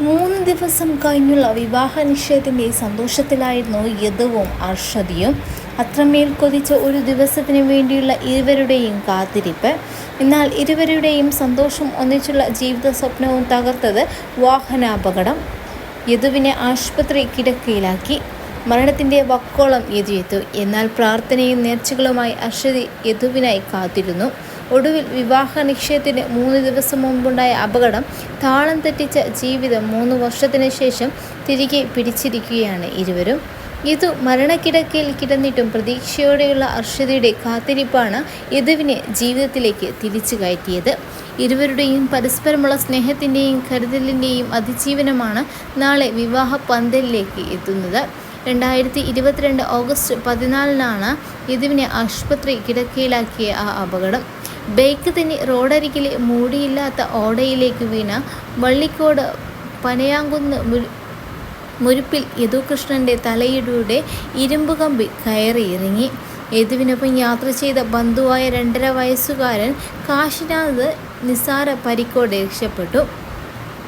മൂന്ന് ദിവസം കഴിഞ്ഞുള്ള വിവാഹ നിശ്ചയത്തിന്റെ സന്തോഷത്തിലായിരുന്നു യദുവും അർഷദിയും. അത്രമേൽ കൊതിച്ച ഒരു ദിവസത്തിന് വേണ്ടിയുള്ള ഇരുവരുടെയും കാത്തിരിപ്പ്. എന്നാൽ ഇരുവരുടെയും സന്തോഷം ഒന്നിച്ചുള്ള ജീവിത സ്വപ്നവും തകർത്തത് വാഹനാപകടം. യദുവിനെ ആശുപത്രി കിടക്കയിലാക്കി. മരണത്തിന്റെ വക്കോളം യതിയെത്തു എന്നാൽ പ്രാർത്ഥനയും നേർച്ചകളുമായി അർഷദി യദുവിനായി കാത്തിരുന്നു. ഒടുവിൽ വിവാഹ നിശ്ചയത്തിന് മൂന്ന് ദിവസം മുമ്പുണ്ടായ അപകടം താളം തെറ്റിച്ച ജീവിതം മൂന്ന് വർഷത്തിന് ശേഷം തിരികെ പിടിച്ചിരിക്കുകയാണ് ഇരുവരും. ഇതു മരണക്കിടക്കയിൽ കിടന്നിട്ടും പ്രതീക്ഷയോടെയുള്ള അർഷതയുടെ കാത്തിരിപ്പാണ് യദുവിനെ ജീവിതത്തിലേക്ക് തിരിച്ചു കയറ്റിയത്. ഇരുവരുടെയും പരസ്പരമുള്ള സ്നേഹത്തിന്റെയും കരുതലിന്റെയും അതിജീവനമാണ് നാളെ വിവാഹ പന്തലിലേക്ക് എത്തുന്നത്. രണ്ടായിരത്തി ഇരുപത്തിരണ്ട് ഓഗസ്റ്റ് പതിനാലിനാണ് യദുവിനെ ആശുപത്രി കിടക്കയിലാക്കിയ ആ അപകടം. ബൈക്ക് തന്നെ റോഡരികിലെ മൂടിയില്ലാത്ത ഓടയിലേക്ക് വീണ വള്ളിക്കോട് പനയാങ്കുന്ന് മുരിപ്പിൽ യദുകൃഷ്ണന്റെ തലയിടൂടെ ഇരുമ്പ് കമ്പി കയറി ഇറങ്ങി യദുവിനൊപ്പം യാത്ര ചെയ്ത ബന്ധുവായ രണ്ടര വയസ്സുകാരൻ കാശിനാഥ് നിസാര പരിക്കോടെ രക്ഷപ്പെട്ടു.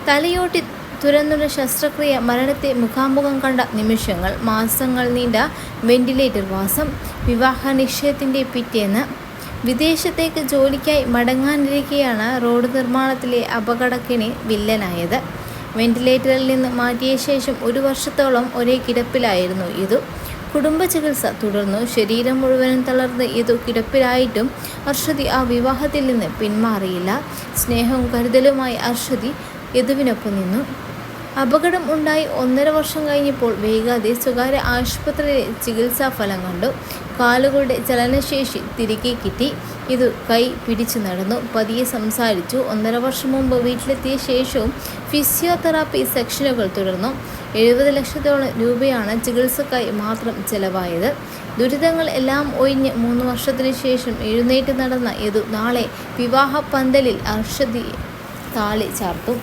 തലയോട്ടി തുരന്നുള്ള ശസ്ത്രക്രിയ മരണത്തെ മുഖാമുഖം കണ്ട നിമിഷങ്ങൾ മാസങ്ങൾ നീണ്ട വെന്റിലേറ്റർ വാസം വിവാഹ നിശ്ചയത്തിന്റെ പിറ്റേന്ന് വിദേശത്തേക്ക് ജോലിക്കായി മടങ്ങാനിരിക്കെയാണ് റോഡ് നിർമ്മാണത്തിലെ അപകടക്കിണി വില്ലനായത്. വെന്റിലേറ്ററിൽ നിന്ന് മാറ്റിയ ശേഷം ഒരു വർഷത്തോളം ഒരേ കിടപ്പിലായിരുന്നു ഇതു. കുടുംബ ചികിത്സ തുടർന്നു. ശരീരം മുഴുവനും തളർന്ന് ഇതു കിടപ്പിലായിട്ടും അർഷതി ആ വിവാഹത്തിൽ നിന്ന് പിന്മാറിയില്ല. സ്നേഹവും കരുതലുമായി അർഷതി യദുവിനൊപ്പം നിന്നു. അപകടം ഉണ്ടായി ഒന്നര വർഷം കഴിഞ്ഞപ്പോൾ വൈകാതെ സ്വകാര്യ ആശുപത്രിയിലെ ചികിത്സാ ഫലം കണ്ടു. കാലുകളുടെ ചലനശേഷി തിരികെ കിട്ടി. ഇത് കൈ പിടിച്ചു നടന്നു. പതിയെ സംസാരിച്ചു. ഒന്നര വർഷം മുമ്പ് വീട്ടിലെത്തിയ ശേഷവും ഫിസിയോതെറാപ്പി സെക്ഷനുകൾ തുടർന്നു. എഴുപത് ലക്ഷത്തോളം രൂപയാണ് ചികിത്സക്കായി മാത്രം ചെലവായത്. ദുരിതങ്ങൾ എല്ലാം ഒഴിഞ്ഞ് മൂന്ന് വർഷത്തിനു ശേഷം എഴുന്നേറ്റ് നടന്ന ഇതു നാളെ വിവാഹ പന്തലിൽ അർഷതി താളി ചാർത്തും.